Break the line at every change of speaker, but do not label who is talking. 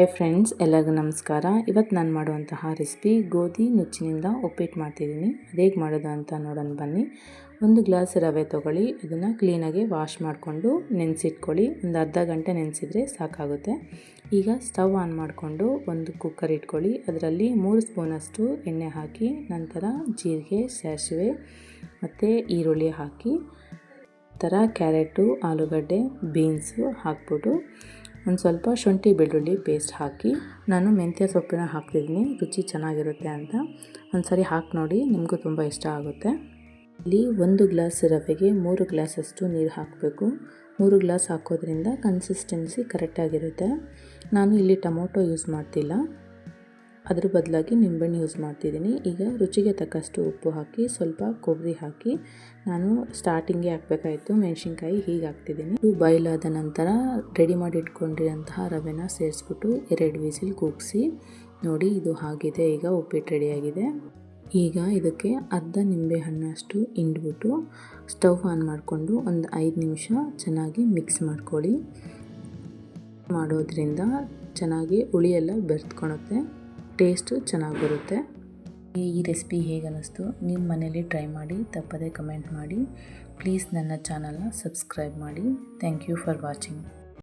Hi friends, ಎಲ್ಲರಿಗೂ ನಮಸ್ಕಾರ. ಇವತ್ತು ನಾನು ಮಾಡುವಂತಹ ರೆಸಿಪಿ ಗೋಧಿ ನುಚ್ಚಿನಿಂದ ಉಪ್ಪಿಟ್ಟು ಮಾಡ್ತಿದ್ದೀನಿ. ಹೇಗೆ ಮಾಡೋದು ಅಂತ ನೋಡೋಣ ಬನ್ನಿ. ಒಂದು ಗ್ಲಾಸ್ ರವೆ ತೊಗೊಳ್ಳಿ. ಅದನ್ನು ಕ್ಲೀನಾಗಿ ವಾಶ್ ಮಾಡಿಕೊಂಡು ನೆನೆಸಿಟ್ಕೊಳ್ಳಿ. ಒಂದು ಅರ್ಧ ಗಂಟೆ ನೆನೆಸಿದ್ರೆ ಸಾಕಾಗುತ್ತೆ. ಈಗ ಸ್ಟವ್ ಆನ್ ಮಾಡಿಕೊಂಡು ಒಂದು ಕುಕ್ಕರ್ ಇಟ್ಕೊಳ್ಳಿ. ಅದರಲ್ಲಿ ಮೂರು ಸ್ಪೂನಷ್ಟು ಎಣ್ಣೆ ಹಾಕಿ, ನಂತರ ಜೀರಿಗೆ, ಸಾಸಿವೆ, ಮತ್ತು ಈರುಳ್ಳಿ ಹಾಕಿ ಥರ ಕ್ಯಾರೆಟು, ಆಲೂಗಡ್ಡೆ, ಬೀನ್ಸು ಹಾಕ್ಬಿಟ್ಟು ಒಂದು ಸ್ವಲ್ಪ ಶುಂಠಿ ಬೆಳ್ಳುಳ್ಳಿ ಪೇಸ್ಟ್ ಹಾಕಿ ನಾನು ಮೆಂತ್ಯ ಸೊಪ್ಪಿನ ಹಾಕ್ತಿದ್ದೀನಿ. ರುಚಿ ಚೆನ್ನಾಗಿರುತ್ತೆ ಅಂತ. ಒಂದು ಸರಿ ಹಾಕಿ ನೋಡಿ, ನಿಮಗೂ ತುಂಬ ಇಷ್ಟ ಆಗುತ್ತೆ. ಇಲ್ಲಿ ಒಂದು ಗ್ಲಾಸ್ ರವೆಗೆ ಮೂರು ಗ್ಲಾಸಷ್ಟು ನೀರು ಹಾಕಬೇಕು. ಮೂರು ಗ್ಲಾಸ್ ಹಾಕೋದ್ರಿಂದ ಕನ್ಸಿಸ್ಟೆನ್ಸಿ ಕರೆಕ್ಟಾಗಿರುತ್ತೆ ನಾನು ಇಲ್ಲಿ ಟೊಮೊಟೊ ಯೂಸ್ ಮಾಡ್ತಿಲ್ಲ. ಅದ್ರ ಬದಲಾಗಿ ನಿಂಬೆಹಣ್ಣು ಯೂಸ್ ಮಾಡ್ತಿದ್ದೀನಿ. ಈಗ ರುಚಿಗೆ ತಕ್ಕಷ್ಟು ಉಪ್ಪು ಹಾಕಿ, ಸ್ವಲ್ಪ ಕೊಬ್ಬರಿ ಹಾಕಿ, ನಾನು ಸ್ಟಾರ್ಟಿಂಗೇ ಹಾಕಬೇಕಾಯಿತು. ಮೆಣಸಿನ್ಕಾಯಿ ಹೀಗೆ ಹಾಕ್ತಿದ್ದೀನಿ. ಇದು ಬಾಯ್ಲ್ ಆದ ನಂತರ ರೆಡಿ ಮಾಡಿ ಇಟ್ಕೊಂಡಿರೋಂತಹ ರವೆನ ಸೇರಿಸ್ಬಿಟ್ಟು ಎರಡು ವಿಸಿಲ್ ಕೂಗಿಸಿ, ನೋಡಿ ಇದು ಆಗಿದೆ. ಈಗ ಉಪ್ಪಿಟ್ಟು ರೆಡಿಯಾಗಿದೆ ಈಗ ಇದಕ್ಕೆ ಅರ್ಧ ನಿಂಬೆ ಹಣ್ಣಷ್ಟು ಹಿಂಡ್ಬಿಟ್ಟು ಸ್ಟವ್ ಆನ್ ಮಾಡಿಕೊಂಡು ಒಂದು ಐದು ನಿಮಿಷ ಚೆನ್ನಾಗಿ ಮಿಕ್ಸ್ ಮಾಡ್ಕೊಳ್ಳಿ. ಮಾಡೋದ್ರಿಂದ ಚೆನ್ನಾಗಿ ಹುಳಿಯೆಲ್ಲ ಬೆರೆತ್ಕೊಳುತ್ತೆ. ಟೇಸ್ಟು ಚೆನ್ನಾಗಿ ಬರುತ್ತೆ ಈ ರೆಸಿಪಿ ಹೇಗೆ ಅನ್ನಿಸ್ತು ನಿಮ್ಮ ಮನೇಲಿ ಟ್ರೈ ಮಾಡಿ, ತಪ್ಪದೇ ಕಮೆಂಟ್ ಮಾಡಿ. ಪ್ಲೀಸ್ ನನ್ನ ಚಾನಲ್ನ ಸಬ್ಸ್ಕ್ರೈಬ್ ಮಾಡಿ. Thank you for watching.